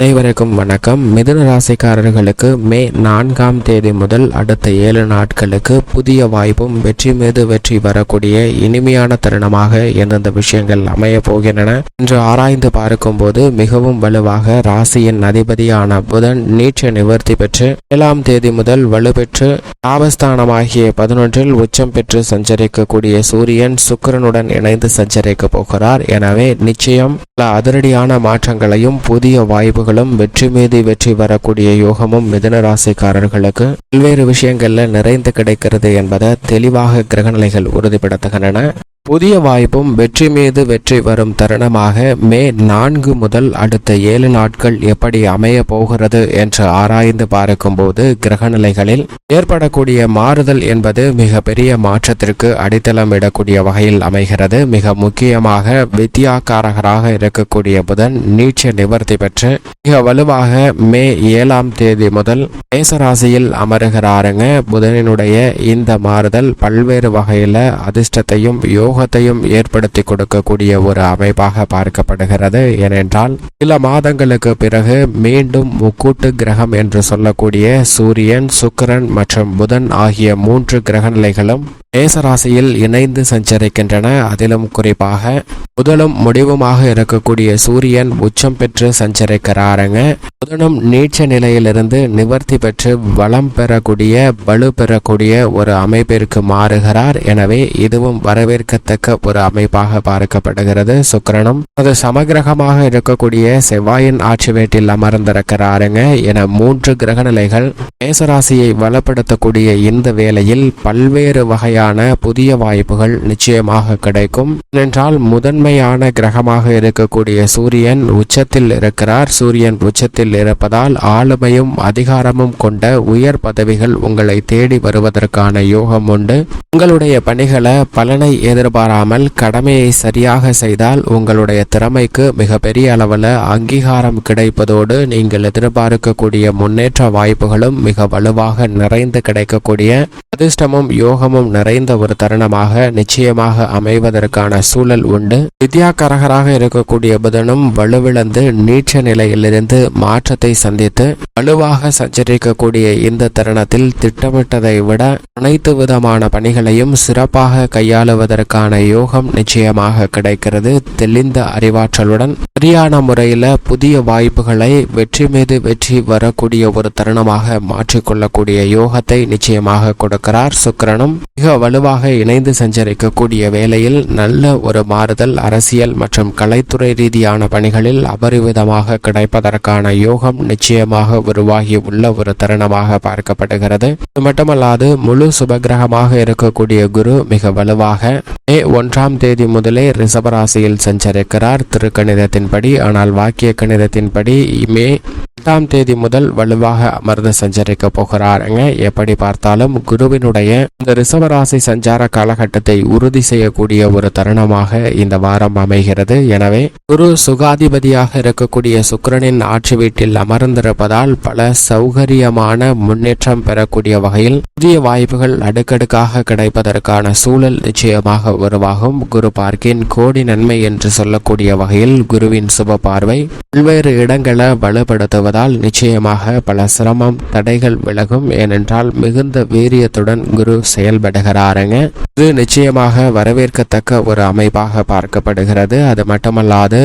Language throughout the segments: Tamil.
அனைவருக்கும் வணக்கம். மிதுன ராசிக்காரர்களுக்கு மே நான்காம் தேதி முதல் அடுத்த ஏழு நாட்களுக்கு புதிய வாய்ப்பும் வெற்றி மீது வெற்றி வரக்கூடிய இனிமையான தருணமாக எந்தெந்த விஷயங்கள் அமைய போகின்றன என்று ஆராய்ந்து பார்க்கும்போது மிகவும் வலுவாக ராசியின் அதிபதியான புதன் நீச்ச நிவர்த்தி பெற்று ஏழாம் தேதி முதல் வலுப்பெற்று லாபஸ்தானமாகிய பதினொன்றில் உச்சம் பெற்று சஞ்சரிக்கக்கூடிய சூரியன் சுக்கிரனுடன் இணைந்து சஞ்சரிக்க போகிறார். எனவே நிச்சயம் பல அதிரடியான மாற்றங்களையும் புதிய வாய்ப்புகளும் வெற்றி மீது வெற்றி வரக்கூடிய யோகமும் மிதன ராசிக்காரர்களுக்கு பல்வேறு விஷயங்கள்ல நிறைந்து கிடைக்கிறது என்பதை தெளிவாக கிரகநிலைகள் உறுதிப்படுத்துகின்றன. புதிய வாய்ப்பும் வெற்றி மீது வெற்றி வரும் தருணமாக மே நான்கு முதல் அடுத்த ஏழு நாட்கள் எப்படி அமைய போகிறது என்று ஆராய்ந்து பார்க்கும்போது கிரகநிலைகளில் ஏற்படக்கூடிய மாறுதல் என்பது மிக பெரிய மாற்றத்திற்கு அடித்தளம் இடக்கூடிய வகையில் அமைகிறது. மிக முக்கியமாக வித்யாக்காரகராக இருக்கக்கூடிய புதன் நீச்ச நிவர்த்தி பெற்று மிக வலுவாக மே ஏழாம் தேதி முதல் மேசராசியில் அமருகிறாருங்க. புதனினுடைய இந்த மாறுதல் பல்வேறு வகையில அதிர்ஷ்டத்தையும் சமூகத்தையும் ஏற்படுத்தி கொடுக்கக்கூடிய ஒரு அமைப்பாக பார்க்கப்படுகிறது. ஏனென்றால் சில மாதங்களுக்கு பிறகு மீண்டும் முக்கூட்டு கிரகம் என்று சொல்லக்கூடிய சூரியன் சுக்கிரன் மற்றும் புதன் ஆகிய மூன்று கிரகநிலைகளும் மேசராசியில் இணைந்து சஞ்சரிக்கின்றன. அதிலும் குறிப்பாக புதனும் முடிவுமாக இருக்கக்கூடிய சூரியன் உச்சம் பெற்று சஞ்சரிக்கிறாருங்க. புதனும் நீச்ச நிலையிலிருந்து நிவர்த்தி பெற்று வளம் பெறக்கூடிய வலு பெறக்கூடிய ஒரு அமைப்பிற்கு மாறுகிறார். எனவே இதுவும் வரவேற்கத்தக்க ஒரு அமைப்பாக பார்க்கப்படுகிறது. சுக்கரனும் அது சமகிரகமாக இருக்கக்கூடிய செவ்வாயின் ஆட்சி வீட்டில் அமர்ந்திருக்கிறாருங்க. என மூன்று கிரகநிலைகள் மேசராசியை வளப்படுத்தக்கூடிய இந்த வேளையில் பல்வேறு வகையான புதிய வாய்ப்புகள் நிச்சயமாக கிடைக்கும். ஏனென்றால் முதன்மையான கிரகமாக இருக்கக்கூடிய சூரியன் உச்சத்தில் இருக்கிறார். சூரியன் உச்சத்தில் இருப்பதால் ஆளுமையும் அதிகாரமும் கொண்ட உயர் பதவிகள் உங்களை தேடி வருவதற்கான யோகம் உண்டு. உங்களுடைய பணிகளை பலனை எதிர்பாராமல் கடமையை சரியாக செய்தால் உங்களுடைய திறமைக்கு மிகப்பெரிய அளவில் அங்கீகாரம் கிடைப்பதோடு நீங்கள் எதிர்பார்க்கக்கூடிய முன்னேற்ற வாய்ப்புகளும் மிக வலுவாக நிறைந்து கிடைக்கக்கூடிய அதிர்ஷ்டமும் யோகமும் நிறைந்த ஒரு தருணமாக நிச்சயமாக அமைவதற்கான சூழல் உண்டு. வித்யாகரகராக இருக்கக்கூடிய புதனும் வலுவிழந்து நீச்ச நிலையிலிருந்து மாற்றத்தை சந்தித்து வலுவாக சஞ்சரிக்கக்கூடிய இந்த தருணத்தில் திட்டமிட்டதை விட அனைத்து விதமான பணிகளையும் சிறப்பாக கையாளுவதற்கான யோகம் நிச்சயமாக கிடைக்கிறது. தெளிந்த அறிவாற்றலுடன் சரியான முறையில் புதிய வாய்ப்புகளை வெற்றி மீது வெற்றி வரக்கூடிய ஒரு தருணமாக மாற்றிக்கொள்ளக்கூடிய யோகத்தை நிச்சயமாக கொடுக்கிறார் சுக்கரனும். மிக வலுவாக இணைந்து சஞ்சரிக்கக்கூடிய வேளையில் நல்ல ஒரு மாறுதல் அரசியல் மற்றும் கலைத்துறை ரீதியான பணிகளில் அபரிவிதமாக கிடைப்பதற்கான யோகம் நிச்சயமாக உருவாகி உள்ள ஒரு தருணமாக பார்க்கப்படுகிறது. இது மட்டுமல்லாது முழு சுபகிரகமாக இருக்கக்கூடிய குரு மிக வலுவாக மே ஒன்றாம் தேதி முதலே ரிசபராசியில் சஞ்சரிக்கிறார். படி ஆனால் வாக்கிய கணிதத்தின்படி மே எட்டாம் தேதி முதல் வலுவாக அமர்ந்து சஞ்சரிக்க போகிறாருங்க எப்படி பார்த்தாலும் குருவினுடைய இந்த ரிசவராசி சஞ்சார காலகட்டத்தை உறுதி செய்யக்கூடிய ஒரு தருணமாக இந்த வாரம் அமைகிறது. எனவே குரு சுகாதிபதியாக இருக்கக்கூடிய சுக்கிரனின் ஆட்சி வீட்டில் அமர்ந்திருப்பதால் பல சௌகரியமான முன்னேற்றம் பெறக்கூடிய வகையில் புதிய வாய்ப்புகள் அடுக்கடுக்காக கிடைப்பதற்கான சூழல் நிச்சயமாக உருவாகும். குரு பார்க்கின் கோடி நன்மை என்று சொல்லக்கூடிய வகையில் குருவின் சுப பார்வை பல்வேறு இடங்களை வலுப்படுத்துவதால் நிச்சயமாக பல சிரமம் தடைகள் விலகும். ஏனென்றால் மிகுந்த வீரியத்துடன் குரு செயல்படுகிறாருங்க. இது நிச்சயமாக வரவேற்கத்தக்க ஒரு அமைப்பாக பார்க்கப்படுகிறது. அது மட்டுமல்லாது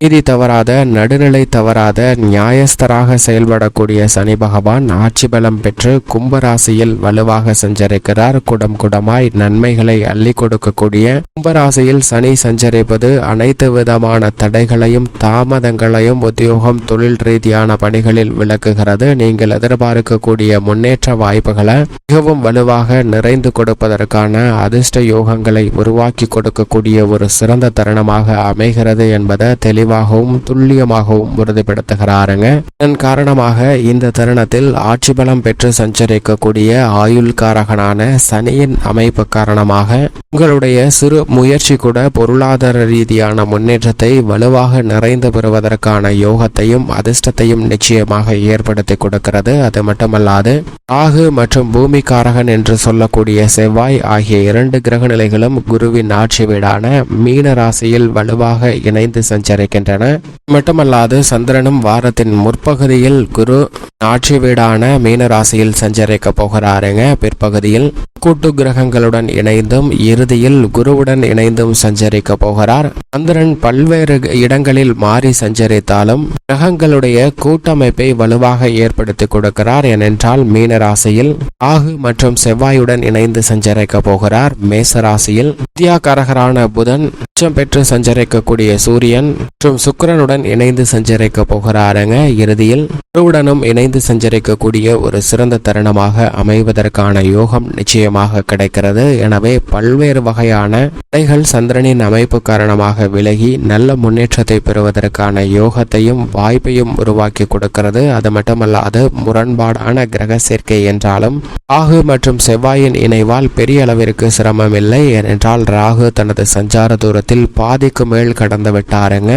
நீதி தவறாத நடுநிலை தவறாத நியாயஸ்தராக செயல்படக்கூடிய சனி பகவான் ஆட்சி பலம் பெற்று கும்பராசியில் வலுவாக சஞ்சரிக்கிறார். குடம் குடமாய் நன்மைகளை அள்ளி கொடுக்கக்கூடிய கும்பராசியில் சனி சஞ்சரிப்பது அனைத்து விதமான தடைகளையும் தாமதங்களையும் உத்தியோகம் தொழில் ரீதியான பணிகளில் விளக்குகிறது. நீங்கள் எதிர்பார்க்கக்கூடிய முன்னேற்ற வாய்ப்புகளை மிகவும் வலுவாக நிறைந்து கொடுப்பதற்கான அதிர்ஷ்ட யோகங்களை உருவாக்கி கொடுக்கக்கூடிய ஒரு சிறந்த தருணமாக அமைகிறது என்பதை தெளிவு தெளிவாகவும் துல்லியமாகவும் உறுதிப்படுத்துகிறாருங்க. இதன் காரணமாக இந்த தருணத்தில் ஆட்சி பலம் பெற்று சஞ்சரிக்கக்கூடிய ஆயுள்காரகனான சனியின் அமைப்பு காரணமாக உங்களுடைய சிறு முயற்சி கூட பொருளாதார ரீதியான முன்னேற்றத்தை வலுவாக நிறைந்து பெறுவதற்கான யோகத்தையும் அதிர்ஷ்டத்தையும் நிச்சயமாக ஏற்படுத்தி கொடுக்கிறது. அது மட்டுமல்லாது ஆகு மற்றும் பூமிகாரகன் என்று சொல்லக்கூடிய செவ்வாய் ஆகிய இரண்டு கிரக நிலைகளும் குருவின் ஆட்சி வீடான மீன ராசியில் வலுவாக இணைந்து சஞ்சரிக்க இருக்கின்றன. மட்டுமல்லாது சந்திரனும் வாரத்தின் முற்பகுதியில் குரு ஆட்சி வீடான மீனராசியில் சஞ்சரிக்க போகிறாருங்க. பிற்பகுதியில் கூட்டு கிரகங்களுடன் இணைந்தும் இறுதியில் குருவுடன் இணைந்தும் சஞ்சரிக்க போகிறார். சந்திரன் பல்வேறு இடங்களில் மாறி சஞ்சரித்தாலும் கிரகங்களுடைய கூட்டமைப்பை வலுவாக ஏற்படுத்தி கொடுக்கிறார். ஏனென்றால் மீனராசியில் ஆகு மற்றும் செவ்வாயுடன் இணைந்து சஞ்சரிக்க போகிறார். மேசராசியில் வித்யாகாரகரான புதன் உச்சம் பெற்று சஞ்சரிக்கக்கூடிய சூரியன் மற்றும் சுக்கரனுடன் இணைந்து சஞ்சரிக்க போகிறாருங்க. இறுதியில் குருவுடனும் இணைந்து சஞ்சரிக்கக்கூடிய ஒரு சிறந்த தருணமாக அமைவதற்கான யோகம் நிச்சயமாக கிடைக்கிறது. எனவே பல்வேறு வகையான தடைகள் சந்திரனின் அமைப்பு காரணமாக விலகி நல்ல முன்னேற்றத்தை பெறுவதற்கான யோகத்தையும் வாய்ப்பையும் உருவாக்கி கொடுக்கிறது. அது மட்டுமல்லாது முரண்பாடான கிரக சேர்க்கை என்றாலும் ராகு மற்றும் செவ்வாயின் இணைவால் பெரிய அளவிற்கு சிரமம் இல்லை ஏனென்றால் ராகு தனது சஞ்சார தூரத்தில் பாதிக்கு மேல் கடந்து விட்டாருங்க.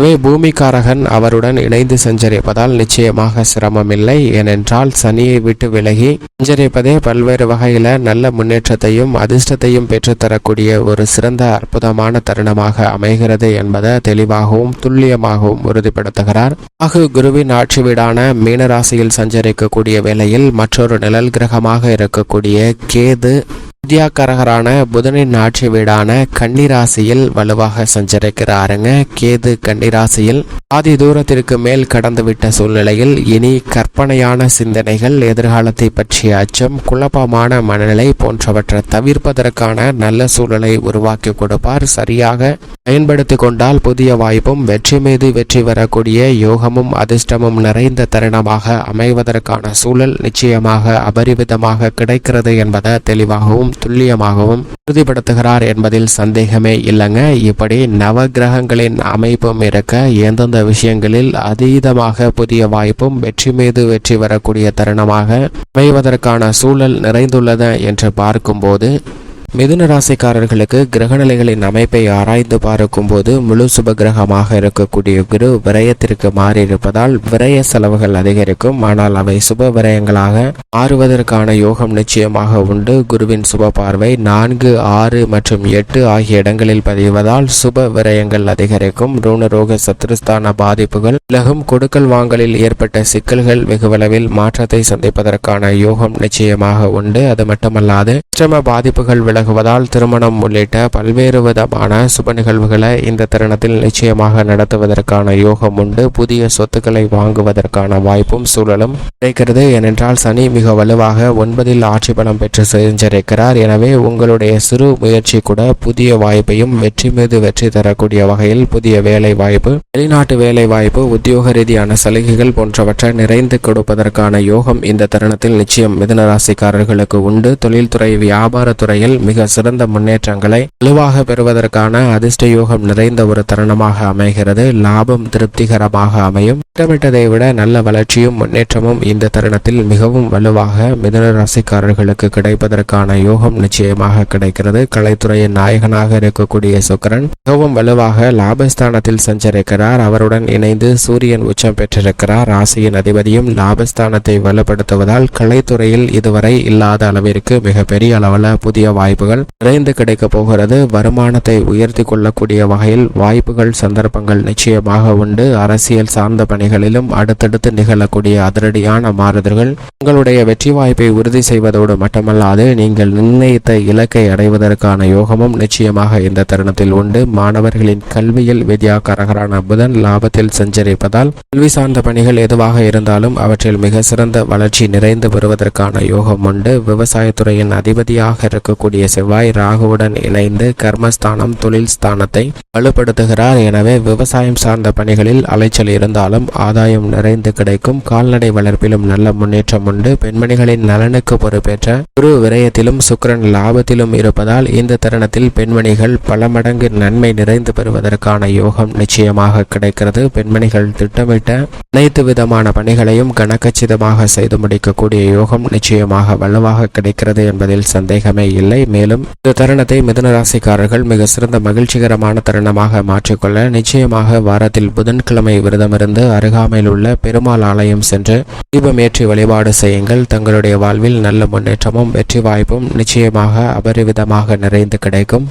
எனவே பூமிக்காரகன் அவருடன் இணைந்து சஞ்சரிப்பதால் நிச்சயமாக சிரமமில்லை. ஏனென்றால் சனியை விட்டு விலகி சஞ்சரிப்பதே பல்வேறு வகையில நல்ல முன்னேற்றத்தையும் அதிர்ஷ்டத்தையும் பெற்றுத்தரக்கூடிய ஒரு சிறந்த அற்புதமான தருணமாக அமைகிறது என்பதை தெளிவாகவும் துல்லியமாகவும் உறுதிப்படுத்துகிறார். ஆகு குருவின் ஆட்சி வீடான மீனராசியில் சஞ்சரிக்கக்கூடிய வேளையில் மற்றொரு நிழல் கிரகமாக இருக்கக்கூடிய கேது வித்யாகரகரான புதனின் ஆட்சி வீடான கன்னிராசியில் வலுவாக சஞ்சரிக்கிறாருங்க. கேது கன்னிராசியில் ஆதி தூரத்திற்கு மேல் கடந்துவிட்ட சூழ்நிலையில் இனி கற்பனையான சிந்தனைகள் எதிர்காலத்தை பற்றிய அச்சம் குழப்பமான மனநிலை போன்றவற்றை தவிர்ப்பதற்கான நல்ல சூழலை உருவாக்கி கொடுப்பார். சரியாக பயன்படுத்தி கொண்டால் புதிய வாய்ப்பும் வெற்றி மீது வெற்றி வரக்கூடிய யோகமும் அதிர்ஷ்டமும் நிறைந்த தருணமாக அமைவதற்கான சூழல் நிச்சயமாக அபரிவிதமாக கிடைக்கிறது என்பதை தெளிவாகவும் துல்லியமாகவும் உறுதிப்படுத்துகிறார் என்பதில் சந்தேகமே இல்லைங்க. இப்படி நவகிரகங்களின் அமைப்பும் இருக்க எந்தெந்த விஷயங்களில் அதீதமாக புதிய வாய்ப்பும் வெற்றி மீது வெற்றி வரக்கூடிய தருணமாக அமைவதற்கான சூழல் நிறைந்துள்ளது என்று பார்க்கும்போது மிதுன ராசிக்காரர்களுக்கு கிரகநிலைகளின் அமைப்பை ஆராய்ந்து பார்க்கும்போது முழு சுப கிரகமாக இருக்கக்கூடிய குரு விரயத்திற்கு மாறியிருப்பதால் விரய செலவுகள் அதிகரிக்கும். ஆனால் அவை சுப விரயங்களாக மாறுவதற்கான யோகம் நிச்சயமாக உண்டு. குருவின் சுப பார்வை நான்கு ஆறு மற்றும் எட்டு ஆகிய இடங்களில் பதிவதால் சுப விரயங்கள் அதிகரிக்கும். ரூணரோக சத்ருஸ்தான பாதிப்புகள் விலகும் கொடுக்கல் வாங்கலில் ஏற்பட்ட சிக்கல்கள் வெகுவளவில் மாற்றத்தை சந்திப்பதற்கான யோகம் நிச்சயமாக உண்டு. அது மட்டுமல்லாது அஷ்டம பாதிப்புகள் விலகுவதால் திருமணம் உள்ளிட்ட பல்வேறு விதமான சுப நிகழ்வுகளை இந்த தருணத்தில் நிச்சயமாக நடத்துவதற்கான யோகம் உண்டு. புதிய சொத்துக்களை வாங்குவதற்கான வாய்ப்பும் சூழலும் கிடைக்கிறது. ஏனென்றால் சனி மிக வலுவாக ஒன்பதில் ஆட்சி பலம் பெற்று செஞ்சிருக்கிறார் எனவே உங்களுடைய சிறு முயற்சி கூட புதிய வாய்ப்பையும் வெற்றி மீது வெற்றி தரக்கூடிய வகையில் புதிய வேலை வாய்ப்பு வெளிநாட்டு வேலை வாய்ப்பு உத்தியோக ரீதியான சலுகைகள் போன்றவற்றை நிறைந்து கொடுப்பதற்கான யோகம் இந்த தருணத்தில் நிச்சயம் மிதனராசிக்காரர்களுக்கு உண்டு. தொழில்துறை வியாபாரத்துறையில் மிக சிறந்த முன்னேற்றங்களை வலுவாக பெறுவதற்கான அதிர்ஷ்ட யோகம் நிறைந்த ஒரு தருணமாக அமைகிறது. லாபம் திருப்திகரமாக அமையும். திட்டமிட்டதை விட நல்ல வளர்ச்சியும் முன்னேற்றமும் இந்த தருணத்தில் மிகவும் வலுவாக மிதன ராசிக்காரர்களுக்கு கிடைப்பதற்கான யோகம் நிச்சயமாக கிடைக்கிறது. கலைத்துறையின் நாயகனாக இருக்கக்கூடிய சுக்கரன் மிகவும் வலுவாக லாபஸ்தானத்தில் சஞ்சரிக்கிறார். அவருடன் இணைந்து சூரியன் உச்சம் பெற்றிருக்கிறார். ராசியின் அதிபதியும் லாபஸ்தானத்தை வலுப்படுத்துவதால் கலைத்துறையில் இதுவரை இல்லாத அளவிற்கு மிகப்பெரிய அளவில் புதிய வாய்ப்புகள் நிறைந்து கிடைக்க போகிறது. வருமானத்தை உயர்த்தி கொள்ளக்கூடிய வகையில் வாய்ப்புகள் சந்தர்ப்பங்கள் நிச்சயமாக உண்டு. அரசியல் சார்ந்த பணிகளிலும் அடுத்தடுத்து நிகழக்கூடிய அதிரடியான மாறுதல்கள் உங்களுடைய வெற்றி வாய்ப்பை உறுதி செய்வதோடு மட்டுமல்லாது நீங்கள் நிர்ணயித்த இலக்கை அடைவதற்கான யோகமும் நிச்சயமாக இந்த தருணத்தில் உண்டு. மாணவர்களின் கல்வியில் வித்யாகரகரான புதன் லாபத்தில் சஞ்சரிப்பதால் கல்வி சார்ந்த பணிகள் எதுவாக இருந்தாலும் அவற்றில் மிக சிறந்த வளர்ச்சி நிறைந்து வருவதற்கான யோகம் உண்டு. விவசாயத்துறையின் அதிபர் அதிபதியாக இருக்கக்கூடிய செவ்வாய் ராகுவுடன் இணைந்து கர்மஸ்தானம் தொழில் ஸ்தானத்தை வலுப்படுத்துகிறார். எனவே விவசாயம் சார்ந்த பணிகளில் அலைச்சல் இருந்தாலும் ஆதாயம் நிறைந்து கிடைக்கும். கால்நடை வளர்ப்பிலும் நல்ல முன்னேற்றம் உண்டு. பெண்மணிகளின் நலனுக்கு பொறுப்பேற்ற குரு விரயத்திலும் சுக்கிரன் லாபத்திலும் இருப்பதால் இந்த தருணத்தில் பெண்மணிகள் பல மடங்கு நன்மை நிறைந்து பெறுவதற்கான யோகம் நிச்சயமாக கிடைக்கிறது. பெண்மணிகள் திட்டமிட்ட அனைத்து விதமான பணிகளையும் கணக்கச்சிதமாக செய்து முடிக்கக்கூடிய யோகம் நிச்சயமாக வலுவாக கிடைக்கிறது என்பதில் சந்தேகமே இல்லை. மேலும் இந்த தருணத்தை மிதனராசிக்காரர்கள் மிக சிறந்த மகிழ்ச்சிகரமான தருணமாக மாற்றிக்கொள்ள நிச்சயமாக வாரத்தில் புதன்கிழமை விரதமிருந்து அருகாமையில் உள்ள பெருமாள் ஆலயம் சென்று தீபமேற்றி வழிபாடு செய்யுங்கள். தங்களுடைய வாழ்வில் நல்ல முன்னேற்றமும் வெற்றி வாய்ப்பும் நிச்சயமாக அபரிவிதமாக நிறைந்து கிடைக்கும்.